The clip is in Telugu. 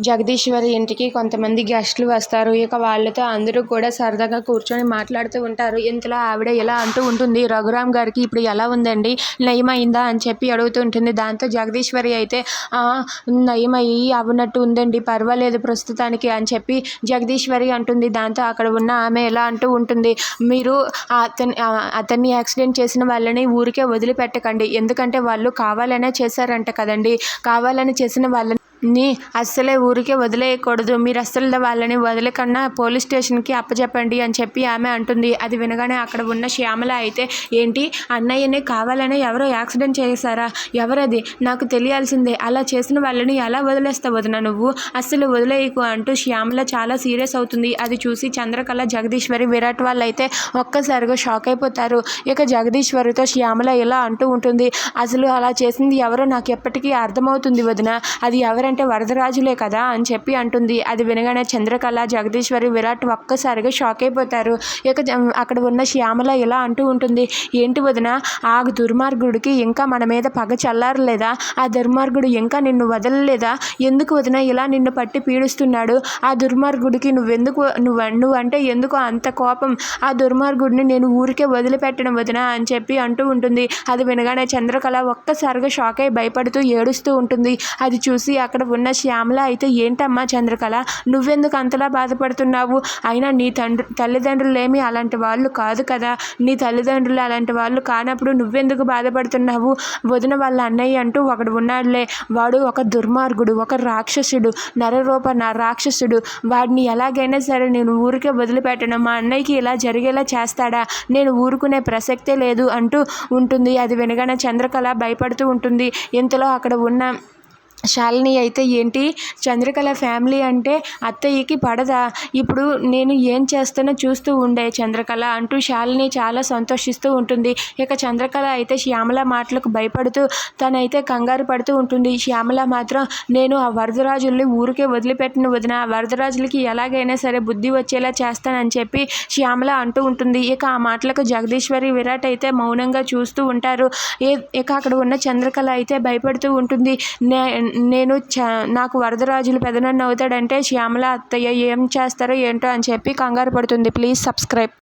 జగదీశ్వరి ఇంటికి కొంతమంది గెస్టులు వస్తారు. ఇక వాళ్ళతో అందరూ కూడా సరదాగా కూర్చొని మాట్లాడుతూ ఉంటారు. ఇంతలో ఆవిడ ఇలా అంటూ ఉంటుంది రఘురామ్ గారికి ఇప్పుడు ఎలా ఉందండి? నయమైందా? అని చెప్పి అడుగుతూ ఉంటుంది. దాంతో జగదీశ్వరి అయితే నయమయ్యి అవునట్టు ఉందండి. పర్వాలేదు ప్రస్తుతానికి అని చెప్పి జగదీశ్వరి అంటుంది. దాంతో అక్కడ ఉన్న ఆమె ఎలా అంటూ ఉంటుంది మీరు అతని అతన్ని యాక్సిడెంట్ చేసిన వాళ్ళని ఊరికే వదిలిపెట్టకండి. ఎందుకంటే వాళ్ళు కావాలనే చేశారంట కదండి. కావాలని చేసిన వాళ్ళని ని అస్సలే ఊరికే వదిలేయకూడదు. మీరు అస్సలు వాళ్ళని వదిలేకన్నా పోలీస్ స్టేషన్కి అప్పచెప్పండి అని చెప్పి ఆమె అంటుంది. అది వినగానే అక్కడ ఉన్న శ్యామల అయితే ఏంటి? అన్నయ్యని కావాలనే ఎవరో యాక్సిడెంట్ చేశారా? ఎవరది? నాకు తెలియాల్సిందే. అలా చేసిన వాళ్ళని ఎలా వదిలేస్తావు వదిన నువ్వు? అస్సలు వదిలేయకు అంటూ శ్యామల చాలా సీరియస్ అవుతుంది. అది చూసి చంద్రకళ జగదీశ్వరి విరాట్ వాళ్ళు అయితే ఒక్కసారిగా షాక్ అయిపోతారు. ఇక జగదీశ్వరితో శ్యామల ఇలా అంటూ ఉంటుంది. అసలు అలా చేసింది ఎవరో నాకు ఎప్పటికీ అర్థమవుతుంది వదిన. అది అంటే వరదరాజులే కదా అని చెప్పి అంటుంది. అది వినగానే చంద్రకళ జగదీశ్వరి విరాట్ ఒక్కసారిగా షాక్ అయిపోతారు. ఇక అక్కడ ఉన్న శ్యామల ఇలా అంటూ ఉంటుంది. ఏంటి వదిన ఆ దుర్మార్గుడికి ఇంకా మన మీద పగ చల్లారలేదా? ఆ దుర్మార్గుడు ఇంకా నిన్ను వదలలేదా? ఎందుకు వదిన ఇలా నిన్ను పట్టి పీడిస్తున్నాడు? ఆ దుర్మార్గుడికి నువ్వెందుకు నువ్వు నువ్వంటే ఎందుకు అంత కోపం? ఆ దుర్మార్గుడిని నేను ఊరికే వదిలిపెట్టడం వదిన అని చెప్పి అంటూ ఉంటుంది. అది వినగానే చంద్రకళ ఒక్కసారిగా షాక్ అయి భయపడుతూ ఏడుస్తూ ఉంటుంది. అది చూసి అక్కడ అక్కడ ఉన్న శ్యామల అయితే ఏంటమ్మా చంద్రకళ? నువ్వెందుకు అంతలా బాధపడుతున్నావు? అయినా నీ తండ్రి తల్లిదండ్రులేమి అలాంటి వాళ్ళు కాదు కదా. నీ తల్లిదండ్రులు అలాంటి వాళ్ళు కానప్పుడు నువ్వెందుకు బాధపడుతున్నావు? వదిన వాళ్ళ అన్నయ్య అంటూ ఒకడు ఉన్నాడులే. వాడు ఒక దుర్మార్గుడు ఒక రాక్షసుడు నరరూప నా రాక్షసుడు. వాడిని ఎలాగైనా సరే నేను ఊరికే వదిలిపెట్టను. మా అన్నయ్యకి ఇలా జరిగేలా చేస్తాడా? నేను ఊరుకునే ప్రసక్తే లేదు అంటూ ఉంటుంది. అది వినగానే చంద్రకళ భయపడుతూ ఉంటుంది. ఇంతలో అక్కడ ఉన్న శాలిని అయితే ఏంటి? చంద్రకళ ఫ్యామిలీ అంటే అత్తయ్యకి పడదా? ఇప్పుడు నేను ఏం చేస్తానో చూస్తూ ఉండే చంద్రకళ అంటూ శాలిని చాలా సంతోషిస్తూ ఉంటుంది. ఇక చంద్రకళ అయితే శ్యామల మాటలకు భయపడుతూ తనైతే కంగారు పడుతూ ఉంటుంది. శ్యామల మాత్రం నేను ఆ వరదరాజుల్ని ఊరికే వదిలిపెట్టిన వదిన. ఆ వరదరాజులకి ఎలాగైనా సరే బుద్ధి వచ్చేలా చేస్తానని చెప్పి శ్యామల అంటూ ఉంటుంది. ఇక ఆ మాటలకు జగదీశ్వరి విరాట్ అయితే మౌనంగా చూస్తూ ఉంటారు. ఏ ఇక అక్కడ ఉన్న చంద్రకళ అయితే భయపడుతూ ఉంటుంది. నే నేను చా నాకు వరదరాజులు పెదనాన్న అవుతాడంటే శ్యామల అత్తయ్య ఏం చేస్తారో ఏంటో అని చెప్పి కంగారు పడుతుంది. Please subscribe.